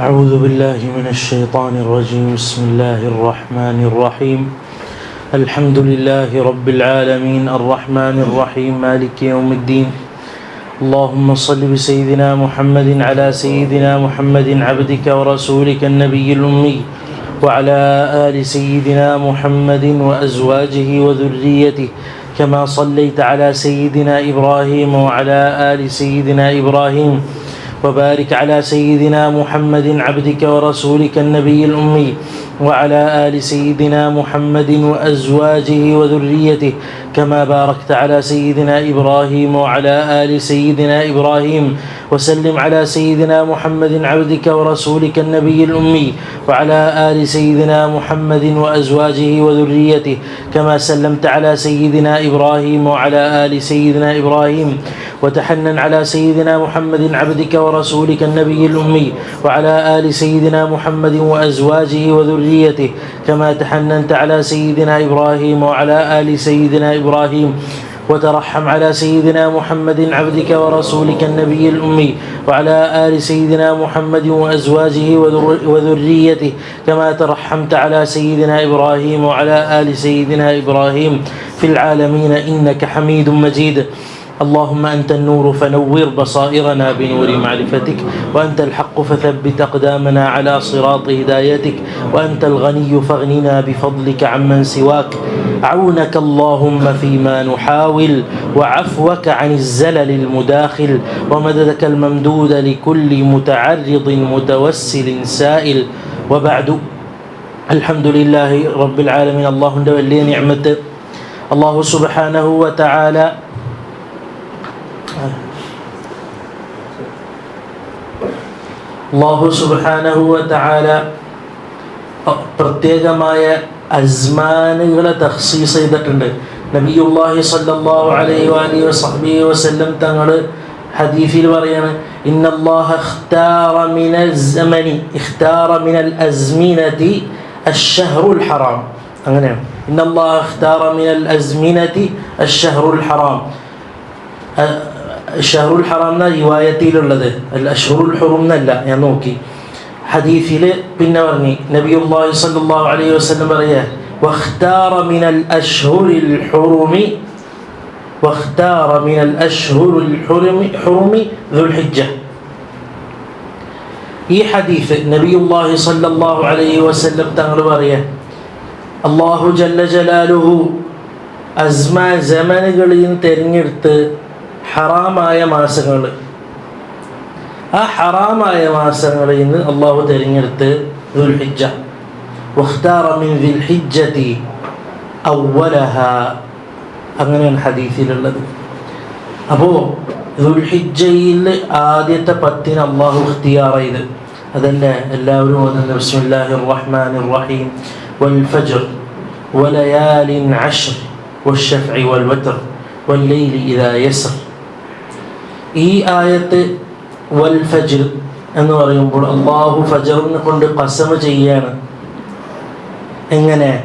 أعوذ بالله من الشيطان الرجيم. بسم الله الرحمن الرحيم. الحمد لله رب العالمين. الرحمن الرحيم. مالك يوم الدين. اللهم صل بسيدنا محمد على سيدنا محمد عبدك ورسولك النبي الأمي وعلى آل سيدنا محمد وأزواجه وذريته كما صليت على سيدنا إبراهيم وعلى آل سيدنا إبراهيم وبارك على سيدنا محمد عبدك ورسولك النبي الأمي وعلى آل سيدنا محمد وأزواجه وذريته كما باركت على سيدنا إبراهيم وعلى آل سيدنا إبراهيم وسلم على سيدنا محمد عبدك ورسولك النبي الأمي وعلى آل سيدنا محمد وأزواجه وذريته كما سلمت على سيدنا إبراهيم وعلى آل سيدنا إبراهيم وتحنن على سيدنا محمد عبدك ورسولك النبي الأمي وعلى آل سيدنا محمد وأزواجه وذريته كما تحننت على سيدنا إبراهيم وعلى آل سيدنا إبراهيم. وترحم على سيدنا محمد عبدك ورسولك النبي الأمي وعلى آل سيدنا محمد وأزواجه وذريته كما ترحمت على سيدنا إبراهيم وعلى آل سيدنا إبراهيم. في العالمين إنك حميد مجيد. اللهم أنت النور فنور بصائرنا بنور معرفتك وأنت الحق فثبت أقدامنا على صراط هدايتك وأنت الغني فاغننا بفضلك عمن سواك. عونك اللهم فيما نحاول وعفوك عن الزلل المداخل ومددك الممدود لكل متعرض متوسل سائل. وبعد الحمد لله رب العالمين. الله ولي نعمته الله سبحانه وتعالى അള്ളാഹു സുബാനഹുവ താല പ്രത്യേകമായ അസ്മാനുകളെ തഹസീസ് ചെയ്തിട്ടുണ്ട്. നബിയുല്ലാഹി സല്ലല്ലാഹു അലൈഹി വഅലിഹി വസഹ്ബിഹി വസല്ലം തങ്ങൾ ഹദീഫിൽ പറയാണ് ഇന്നല്ലാഹ ഇഖ്താറ മിനൽ സമനി ഇഖ്താറ അസ്മിനതി അഷ്ഹറുൽ ഹറാം. അങ്ങനെയാണ്. ഇന്നല്ലാഹ ഇഖ്താറ മിനൽ അസ്മിനതി അഷ്ഹറുൽ ഹറാം. ഷഹറുൽ ഹറാം എന്ന റിവായത്തിലുള്ളത് അല്ല അഷ്ഹറുൽ ഹുറും എന്നല്ല ഞാൻ നോക്കി ഹദീഫിൽ പിന്നെ പറഞ്ഞു നബിയുല്ലാഹി സല്ലല്ലാഹു അലൈഹി വസല്ലം പറയുക واختار من الأشهر الحرم واختار من الأشهر الحرم حرم ذو الحجة ഈ ഹദീഫ് നബിയുല്ലാഹി സല്ലല്ലാഹു അലൈഹി വസല്ലം തങ്ങൾ പറയുക അള്ളാഹു ജല്ല ജലാലുഹു അസ്മാ ജമനുകളിൽ നിന്ന് തിരഞ്ഞെടുത്ത് ഹറാമായ മാസങ്ങൾ ആ ഹറാമായ മാസങ്ങളിൽ നിന്ന് അള്ളാഹു തിരഞ്ഞെടുത്ത് ദുൽഹിജ واختار من ذي الحجة أولها അങ്ങനെയാണ് ഹദീസിലുള്ളത് അപ്പോൾ ദുൽഹിജയിൽ ആദ്യത്തെ പത്തിന് അള്ളാഹു ഇഖ്തിയാർ ചെയ്ത് അതല്ലേ എല്ലാവരും ഓതുന്നത് ബിസ്മില്ലാഹി റഹ്മാൻ റഹീം والفجر وليال عشر والشفع والوتر والليل إذا يسر ഈ ആയത്ത് വൽ ഫജ്ർ എന്ന് പറയുമ്പോൾ അള്ളാഹു ഫജറിനെ കൊണ്ട് കസമ ചെയ്യാണ്. എങ്ങനെ?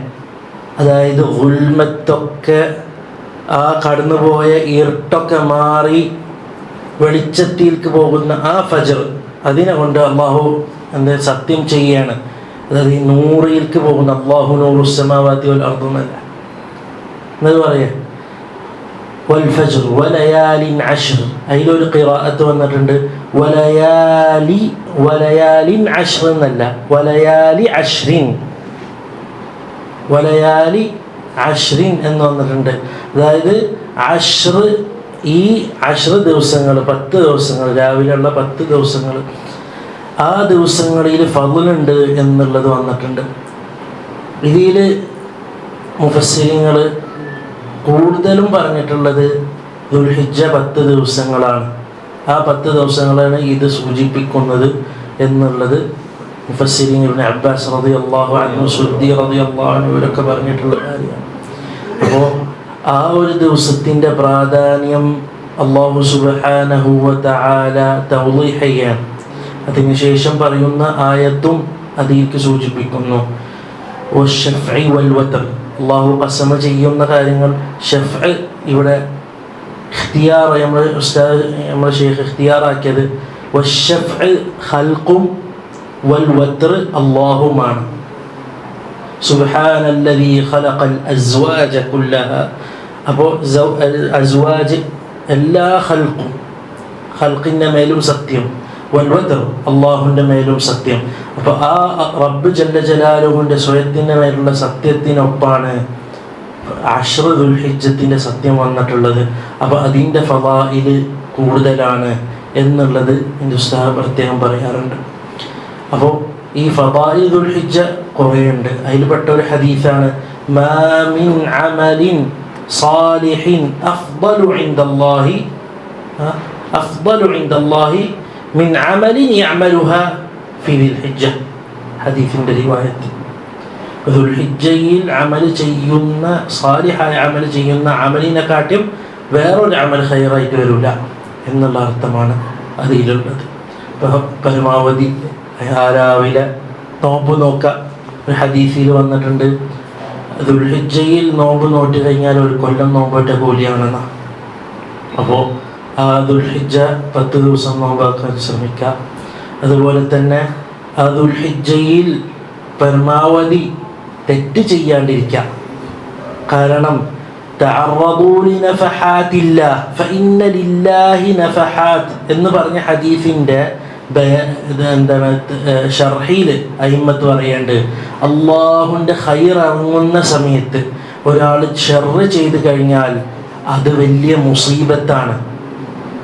അതായത് ഉൽമത്തൊക്കെ ആ കടന്നുപോയ ഇരുട്ടൊക്കെ മാറി വെളിച്ചത്തിലേക്ക് പോകുന്ന ആ ഫജർ അതിനെ കൊണ്ട് അള്ളാഹു എന്ത് സത്യം ചെയ്യാണ്. അതായത് ഈ നൂറിലേക്ക് പോകുന്ന അള്ളാഹു നൂറുസമാവാത്തി അർദ്ദെന്നല്ല എന്നത് പറയാം. വൽഫജർ വലയാലിൻ അഷ്ർ അതിലൊരു ഖിറാഅത്ത് വന്നിട്ടുണ്ട്. വലയാലി വലയാലിൻ അഷ്ർ എന്നല്ല. വലയാലി അഷ്റിൻ വലയാലി അഷ്റിൻ എന്ന് വന്നിട്ടുണ്ട്. അതായത് അഷ്ർ ഈ അഷ്ർ ദിവസങ്ങൾ പത്ത് ദിവസങ്ങൾ രാവിലെയുള്ള പത്ത് ദിവസങ്ങൾ ആ ദിവസങ്ങളിൽ ഫതിലുണ്ട് എന്നുള്ളത് വന്നിട്ടുണ്ട്. ഇതിൽ മുഫസ്സിങ്ങൾ കൂടുതലും പറഞ്ഞിട്ടുള്ളത് ദുൽഹിജ പത്ത് ദിവസങ്ങളാണ്. ആ പത്ത് ദിവസങ്ങളാണ് ഇത് സൂചിപ്പിക്കുന്നത് എന്നുള്ളത് മുഫസ്സിരിൻ അബ്ബാസ് റതി അള്ളാഹു അനു സുദ്ദി റതി അള്ളാഹു ഇവരൊക്കെ പറഞ്ഞിട്ടുള്ള കാര്യമാണ്. അപ്പോൾ ആ ഒരു ദിവസത്തിന്റെ പ്രാധാന്യം അള്ളാഹു സുബാനഹുവ തആല തൗളീഹ് അതിനുശേഷം പറയുന്ന ആയത്തും അതിലേക്ക് സൂചിപ്പിക്കുന്നു. വൽ അള്ളാഹു കസമ ചെയ്യുന്ന കാര്യങ്ങൾ ഷെഫ് ഇവിടെ ഇഖ്തിയാർ നമ്മൾ ഉസ്താദ് നമ്മുടെ ഷെയ്ഖ് ഇഖ്തിയാറാക്കിയത് വഷഫ് ഹൽക്കും വൽ വത്ർ അള്ളാഹുമാണ് കുല്ലഹ. അപ്പോൾ അസ്വാജ് എല്ലാ ഹൽക്കും ഹൽക്കിന്റെ മേലും സത്യം. അള്ളാഹുവിന്റെ മേലും സത്യം. അപ്പോൾ ആ റബ്ബ് ജല്ല ജലാലുവിന്റെ സ്വയത്തിന്റെ മേലുള്ള സത്യത്തിനൊപ്പാണ് അഷ്റ ദുൽഹിജത്തിന്റെ സത്യം വന്നിട്ടുള്ളത്. അപ്പോൾ അതിന്റെ ഫവായിൽ കൂടുതലാണ് എന്നുള്ളത് ഉസ്താദ് പ്രത്യേകം പറയാറുണ്ട്. അപ്പോൾ ഈ ഫവായി ദുൽഹിജ കുറേയുണ്ട്. അതിൽപ്പെട്ട ഒരു ഹദീസാണ് മാമിൻ അമലിൻ عند അഫ്ദലു ഇൻദല്ലാഹി അഫ്ദലു ഇൻദല്ലാഹി മിൻ അമലിൻ യഅമലുഹ ഫി ദിൽഹിജ്ജ ഹദീസിന്റെ റിവായത്ത് ദുൽഹിജ്ജയിൽ അമൽ ചെയ്യുന്ന സാലിഹായ അമൽ ചെയ്യുന്ന അമലിനെക്കാട്ടും വേറൊരു അമൽ ഹൈറായിട്ട് വരില്ല എന്നുള്ള അർത്ഥമാണ് അതിലുള്ളത്. പരമാവധി രാവിലെ നോമ്പ് നോക്കുക ഒരു ഹദീസിൽ വന്നിട്ടുണ്ട്. ദുൽഹിജ്ജയിൽ നോമ്പ് നോട്ട് കഴിഞ്ഞാൽ ഒരു കൊല്ലം നോമ്പിട്ട കൂലിയാണെന്ന അപ്പോൾ ദുൽഹിജ പത്ത് ദിവസം നോമ്പാക്കാൻ ശ്രമിക്കുക അതുപോലെ തന്നെ ആ ദുൽഹിജയിൽ പരമാവധി തെറ്റ് ചെയ്യാണ്ടിരിക്കാം. കാരണം എന്ന് പറഞ്ഞ ഹദീഫിന്റെ എന്താണ് ഷർഹയിൽ അയിമത്ത് പറയേണ്ട. അള്ളാഹുവിന്റെ ഹൈർ ഇറങ്ങുന്ന സമയത്ത് ഒരാൾ ഷെറ് ചെയ്ത് കഴിഞ്ഞാൽ അത് വലിയ മുസീബത്താണ്.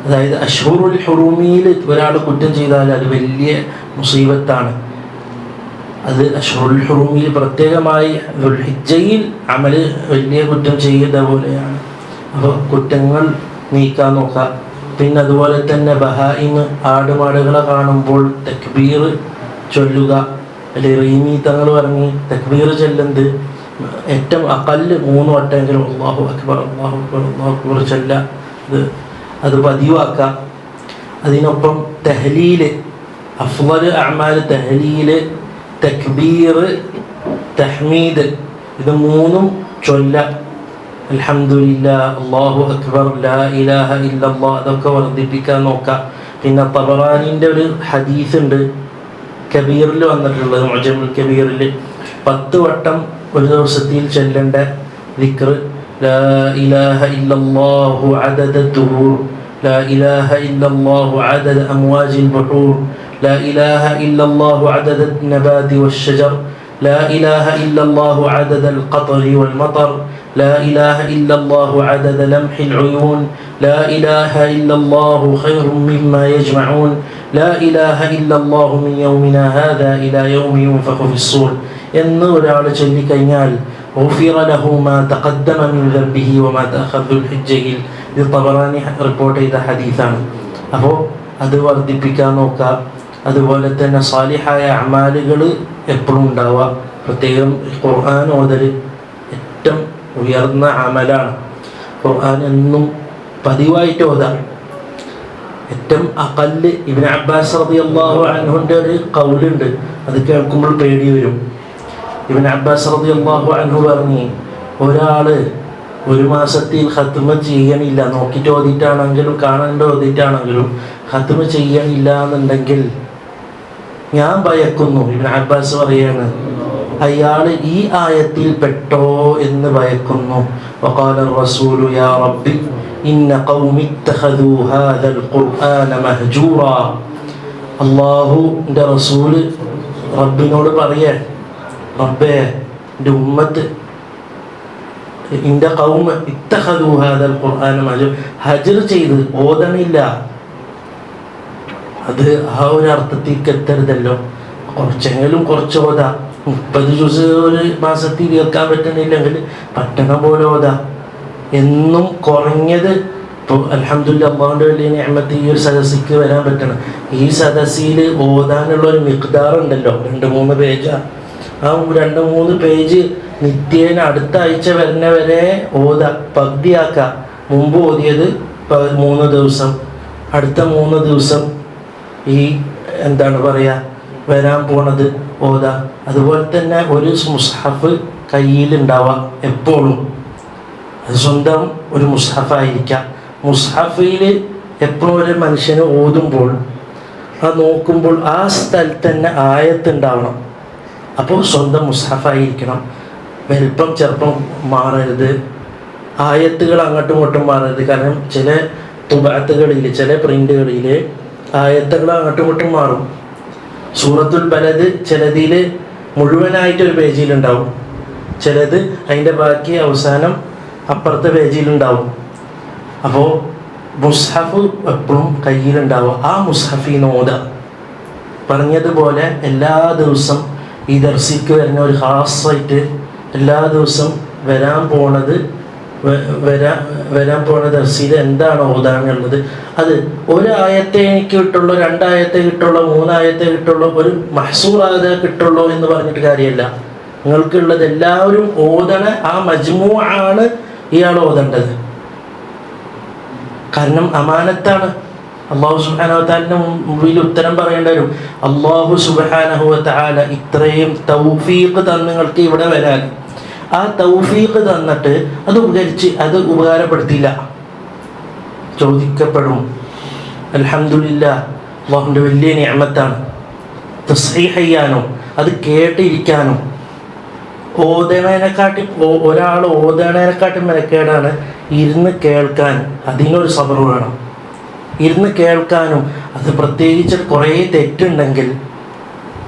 അതായത് അഷൂറുൽ ഹുറൂമിയിൽ ഒരാൾ കുറ്റം ചെയ്താൽ അത് വലിയ മുസീബത്താണ്. അത് അഷൂറുൽ ഹുറൂമിയിൽ പ്രത്യേകമായി ഹിജയിൽ അമൽ വലിയ കുറ്റം ചെയ്യുന്ന പോലെയാണ്. അപ്പോൾ കുറ്റങ്ങൾ നീക്കാൻ നോക്കാം. പിന്നെ അതുപോലെ തന്നെ ബഹായിമ് ആടുമാടുകളെ കാണുമ്പോൾ തക്ബീർ ചൊല്ലുക. അല്ലെങ്കിൽ റീമി തങ്ങൾ പറഞ്ഞ് തക്ബീർ ചൊല്ലുന്നത് ഏറ്റവും അക്കല്ല് മൂന്ന് വട്ടമെങ്കിലും അള്ളാഹു അക്ബർ അള്ളാഹു അക്ബർ അള്ളാഹു അക്ബർ ചൊല്ല. അത് അത് പതിവാക്കുക അതിനൊപ്പം തെഹലീൽ അഫ്വൽ അമാൽ തെഹലീൽ തക്ബീർ തഹ്മീദ് ഇത് മൂന്നും ചൊല്ല. അലഹമില്ല അള്ളാഹു അക്ബർ ലാ ഇലാഹ ഇല്ലല്ലാ അതൊക്കെ വർദ്ധിപ്പിക്കാൻ നോക്കുക പിന്നെ തബറാനിന്റെ ഒരു ഹദീസ് ഉണ്ട് കബീറിൽ വന്നിട്ടുള്ളത് മജമുൽ കബീറിൽ പത്ത് വട്ടം ഒരു ദിവസത്തിൽ ചെല്ലേണ്ട ദിക്ർ ലാ ഇലാഹ ഇല്ലല്ലാഹു അദദ തുഹൂർ ലാ ഇലാഹ ഇല്ലല്ലാഹു അദദ അംവാജിൽ ബഹൂർ لا إله إلا الله عدد النبات والشجر لا إله إلا الله عدد القطر والمطر لا إله إلا الله عدد لمح العيون لا إله إلا الله خير مما يجمعون لا إله إلا الله من يومنا هذا إلى يوم ينفخ في الصور എന്ന് ഒരാൾ ചൊല്ലിക്കഴിഞ്ഞാൽ غفر له ما تقدم من ذنبه وما تأخر ذو الحجയിൽ ഇത് തബറാനി റിപ്പോർട്ട് ചെയ്ത ഹദീസാണ്. അപ്പോൾ അത് വർദ്ധിപ്പിക്കാൻ നോക്കുക. അതുപോലെ തന്നെ സാലിഹായ അമാലുകൾ എപ്പോഴും ഉണ്ടാവുക. പ്രത്യേകം ഖുർആൻ ഓതൽ ഏറ്റവും ഉയർന്ന അമലാണ്. ഖുർആൻ എന്നും പതിവായിട്ട് ഓതാം. ഏറ്റവും അകൽ ഇബിൻ അബ്ബാസ് റബി അള്ളാഹു അൻഹുന്റെ ഒരു കൗലുണ്ട്. അത് കേൾക്കുമ്പോൾ പേടി വരും. ഇവൻ അബ്ബാസ് റബി അള്ളാഹു അനു പറഞ്ഞു ഒരാൾ ഒരു മാസത്തിൽ ഹത്തുമ ചെയ്യണില്ല. നോക്കിട്ട് ഓതിട്ടാണെങ്കിലും കാണേണ്ട? ഓതിട്ടാണെങ്കിലും ഹത്തുമ ചെയ്യണില്ല എന്നുണ്ടെങ്കിൽ ഞാൻ ഭയക്കുന്നു ഇവൻ അബ്ബാസ് പറയാണ്. അയാൾ ഈ ആയത്തിൽ പെട്ടോ എന്ന് ഭയക്കുന്നു. വഖാല റസൂലു യാ റബ്ബി ഇന്ന ഖൗമി ഖുർആന റസൂൽ റബ്ബിനോട് പറയേ റബ്ബേ എന്റെ ഉമ്മത്ത് എന്റെ കൗമ ഇത്തഹദു ഹാദൽ ഖുർആൻ മഹജൂർ ഹജർ ചെയ്ത് ഓതണില്ല. അത് ആ ഒരു അർത്ഥത്തിലേക്ക് എത്തരുതല്ലോ. കുറച്ചെങ്കിലും കുറച്ച് ഓതാ. മുപ്പത് ജ്യൂസ് ഒരു മാസത്തിൽ തീർക്കാൻ പറ്റണില്ലെങ്കിൽ പറ്റണ പോലെ ഓതാ. എന്നും കുറഞ്ഞത് ഇപ്പോൾ അലഹമുല്ല അമ്മാവിന്റെ വലിയ നിയമത്ത് ഈ ഒരു സദസ്സിക്ക് വരാൻ പറ്റണം. ഈ സദസ്സിൽ ഓതാനുള്ള ഒരു മിക്താറുണ്ടല്ലോ രണ്ട് മൂന്ന് പേജാ. ആ രണ്ട് മൂന്ന് പേജ് നിത്യേന അടുത്ത ആഴ്ച വരുന്ന വരെ ഓത പകുതിയാക്ക. മുമ്പ് ഓതിയത് മൂന്ന് ദിവസം. അടുത്ത മൂന്ന് ദിവസം ഈ എന്താണ് പറയുക വരാൻ പോണത് ഓത. അതുപോലെ തന്നെ ഒരു മുസ്ഹഫ് കയ്യിലുണ്ടാവാം എപ്പോഴും. അത് സ്വന്തം ഒരു മുസ്ഹഫായിരിക്കാം. മുസ്ഹഫിൽ എപ്പോഴും ഒരു മനുഷ്യന് ഓതുമ്പോൾ ആ നോക്കുമ്പോൾ ആ സ്ഥലത്ത് തന്നെ ആയത്തുണ്ടാവണം അപ്പോൾ സ്വന്തം മുസ്ഹഫായിരിക്കണം. വലിപ്പം ചെറുപ്പം മാറരുത്. ആയത്തുകൾ അങ്ങോട്ടും ഇങ്ങോട്ടും മാറരുത്. കാരണം ചില തുബാത്തുകളിൽ ചില പ്രിന്റുകളിൽ ആയത്തുകൾ അങ്ങോട്ടും ഇങ്ങോട്ടും മാറും. സൂറത്തുൽ ബലത് ചിലതിൽ മുഴുവനായിട്ട് ഒരു പേജിലുണ്ടാവും. ചിലത് അതിന്റെ ബാക്കി അവസാനം അപ്പുറത്തെ പേജിലുണ്ടാവും. അപ്പോൾ മുസ്ഹഫ് എപ്പോഴും കയ്യിലുണ്ടാവും ആ മുസ്ഹഫിനോദ പറഞ്ഞതുപോലെ എല്ലാ ദിവസം ഈ ദർശിക്ക് വരുന്ന ഒരു ഹാസായിട്ട് എല്ലാ ദിവസം വരാൻ പോണത് വ- വരാ വരാൻ പോണ ദർശിയിൽ എന്താണ് ഓതാനുള്ളത് അത് ഒരായത്തെ എനിക്ക് കിട്ടുള്ളൂ രണ്ടായത്തെ കിട്ടുള്ളൂ മൂന്നായത്തെ കിട്ടുള്ളൂ ഒരു മഹസൂർ ആയത കിട്ടുള്ളൂ എന്ന് പറഞ്ഞിട്ട് കാര്യമല്ല നിങ്ങൾക്കുള്ളത് എല്ലാവരും ഓതണ ആ മജ്മൂ ആണ് ഇയാൾ ഓതേണ്ടത്. കാരണം അമാനത്താണ്. അള്ളാഹു സുബാനവത്താലിന്റെ മുമ്പിൽ ഉത്തരം പറയേണ്ടി വരും. അള്ളാഹു സുബാനഹുവത്താല ഇത്രയും തൗഫീഖ് തന്ന് നിങ്ങൾക്ക് ഇവിടെ വരാൻ. ആ തൗഫീഖ് തന്നിട്ട് അത് ഉപകരിച്ച് അത് ഉപകാരപ്പെടുത്തിയില്ല. ചോദിക്കപ്പെടും. അലഹമില്ല അള്ളാഹുവിന്റെ വലിയ നിയമത്താണ്. തസ്ഹീഹ് അത് കേട്ടിരിക്കാനോ. ഓതണേനെക്കാട്ടി ഒരാൾ ഓതണേനെക്കാട്ടി മെനക്കേടാണ് ഇരുന്ന് കേൾക്കാൻ. അതിനൊരു സബർ വേണം. ഇരുന്ന് കേൾക്കാനും അത് പ്രത്യേകിച്ച് കുറേ തെറ്റുണ്ടെങ്കിൽ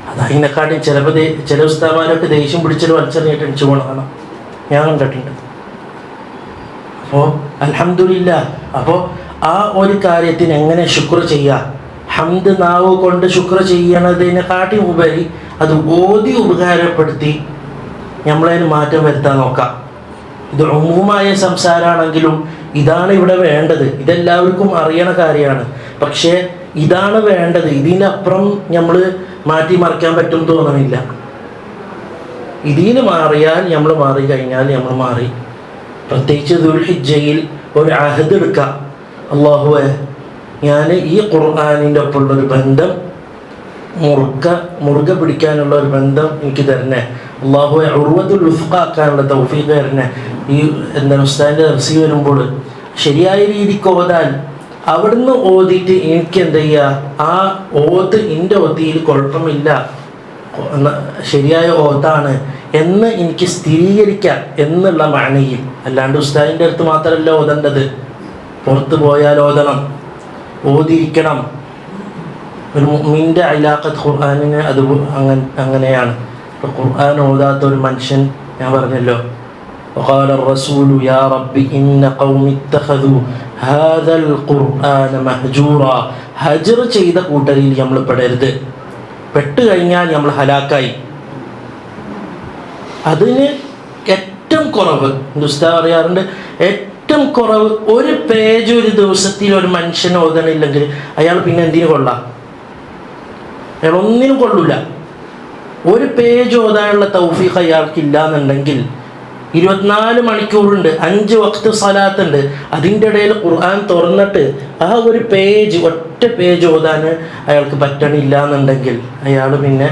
അത് അതിനെക്കാട്ടും ദേ- ചില ഉസ്താമാരൊക്കെ ദേഷ്യം പിടിച്ചിട്ട് വലിച്ചെറിഞ്ഞിട്ട് അടിച്ചു പോകണതാണ് ഞാൻ കണ്ടിട്ടുണ്ട്. അപ്പോൾ അലഹമില്ല അപ്പോൾ ആ ഒരു കാര്യത്തിന് എങ്ങനെ ശുക്ർ ചെയ്യുക ഹംദ് നാവ് കൊണ്ട് ശുക്ർ ചെയ്യണതിനെക്കാട്ടി ഉപരി അത് ഓതി ഉപകാരപ്പെടുത്തി നമ്മളതിന് മാറ്റം വരുത്താൻ നോക്കാം. ഇത് ഉമ്മുമായ സംസാരമാണെങ്കിലും ഇതാണ് ഇവിടെ വേണ്ടത്. ഇതെല്ലാവർക്കും അറിയണ കാര്യമാണ്. പക്ഷേ ഇതാണ് വേണ്ടത്. ഇതിനപ്പുറം നമ്മൾ മാറ്റി മറിക്കാൻ പറ്റും തോന്നണില്ല. ഇതിന് മാറിയാൽ നമ്മൾ മാറി കഴിഞ്ഞാൽ നമ്മൾ മാറി. പ്രത്യേകിച്ച് ദുൽഹിജയിൽ ഒരു അഹദ് എടുക്കാം. അള്ളാഹുവെ ഞാൻ ഈ ഖുർആാനിന്റെ ഒപ്പമുള്ളൊരു ബന്ധം മുറുക്ക മുറുക പിടിക്കാനുള്ള ഒരു ബന്ധം എനിക്ക് തരണേ. അള്ളാഹു ഉറുവത്തുൽ തൗഫീഖ് തരണേ. ഈ എന്താണ് ഉസ്താദിന്റെ തഫ്സി വരുമ്പോൾ ശരിയായ രീതിക്ക് ഓതാൻ അവിടുന്ന് ഓതിയിട്ട് എനിക്ക് എന്താ ചെയ്യുക ആ ഓത്ത് എന്റെ ഓത്തിയിൽ കുഴപ്പമില്ല. ശരിയായ ഓത്താണ് എന്ന് എനിക്ക് സ്ഥിരീകരിക്കാം എന്നുള്ള മണയിൽ അല്ലാണ്ട് ഉസ്താദിന്റെ അടുത്ത് മാത്രമല്ല ഓതേണ്ടത്. പുറത്ത് പോയാൽ ഓതണം. ഓതിരിക്കണം ഒരു മുമ്മിന്റെ അലാഖത്ത് ഖുർആാനിന് അത് അങ്ങനെ അങ്ങനെയാണ്. ഇപ്പോൾ ഖുർആൻ ഓതാത്ത ഒരു മനുഷ്യൻ ഞാൻ പറഞ്ഞല്ലോ وقال الرسول يا رب إن قوم اتخذوا هذا القرآن مهجورا ഹജർ ചെയ്ത കൂട്ടരിൽ നമ്മൾ പെടരുത് പെട്ട് കഴിഞ്ഞാൽ നമ്മൾ ഹലാക്കായി അതിന് ഏറ്റവും കുറവ് ദുസ്താ പറയാറുണ്ട് ഏറ്റവും കുറവ് ഒരു പേജ് ഒരു ദിവസത്തിൽ ഒരു മനുഷ്യൻ ഓതണില്ലെങ്കിൽ അയാൾ പിന്നെ എന്തിനു കൊള്ളാം അയാൾ ഒന്നിനും കൊള്ളൂല ഒരു പേജ് ഓതാനുള്ള തൗഫീഖ് അയാൾക്ക് ഇല്ല എന്നുണ്ടെങ്കിൽ ഇരുപത്തിനാല് മണിക്കൂറുണ്ട് അഞ്ച് വക്ത് സലാത്തുണ്ട് അതിന്റെ ഇടയിൽ ഖുർആൻ തുറന്നിട്ട് ആ ഒരു പേജ് ഒറ്റ പേജ് ഓതാൻ അയാൾക്ക് പറ്റണില്ല എന്നുണ്ടെങ്കിൽ അയാൾ പിന്നെ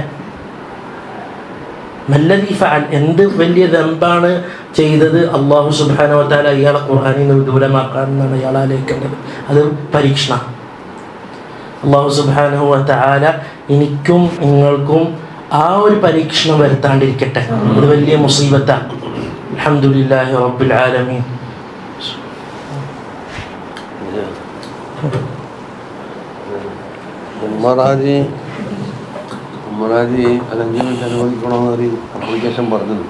മല്ലദീ ഫാൻ എന്ത് വലിയ ദമ്പാണ് ചെയ്തത്? അള്ളാഹു സുബാനവത്താൽ അയാളെ ഖുർആാനിൽ നിന്ന് വിദൂരമാക്കാൻ എന്നാണ് അയാൾ ആലോചിക്കേണ്ടത്. അത് പരീക്ഷണ. അള്ളാഹു സുബ്ഹാനഹു വതആല എനിക്കും നിങ്ങൾക്കും ആ ഒരു പരീക്ഷണം വരുത്താണ്ടിരിക്കട്ടെ. അത് വലിയ മുസീബത്താണ് അൽഹംദുലില്ലാഹി റബ്ബിൽ ആലമീൻ. ഉമ്മറാജി ഉമ്മറാജി അലഞ്ച് അനുവദിക്കണമെന്ന് അപ്ലിക്കേഷൻ പറഞ്ഞത്.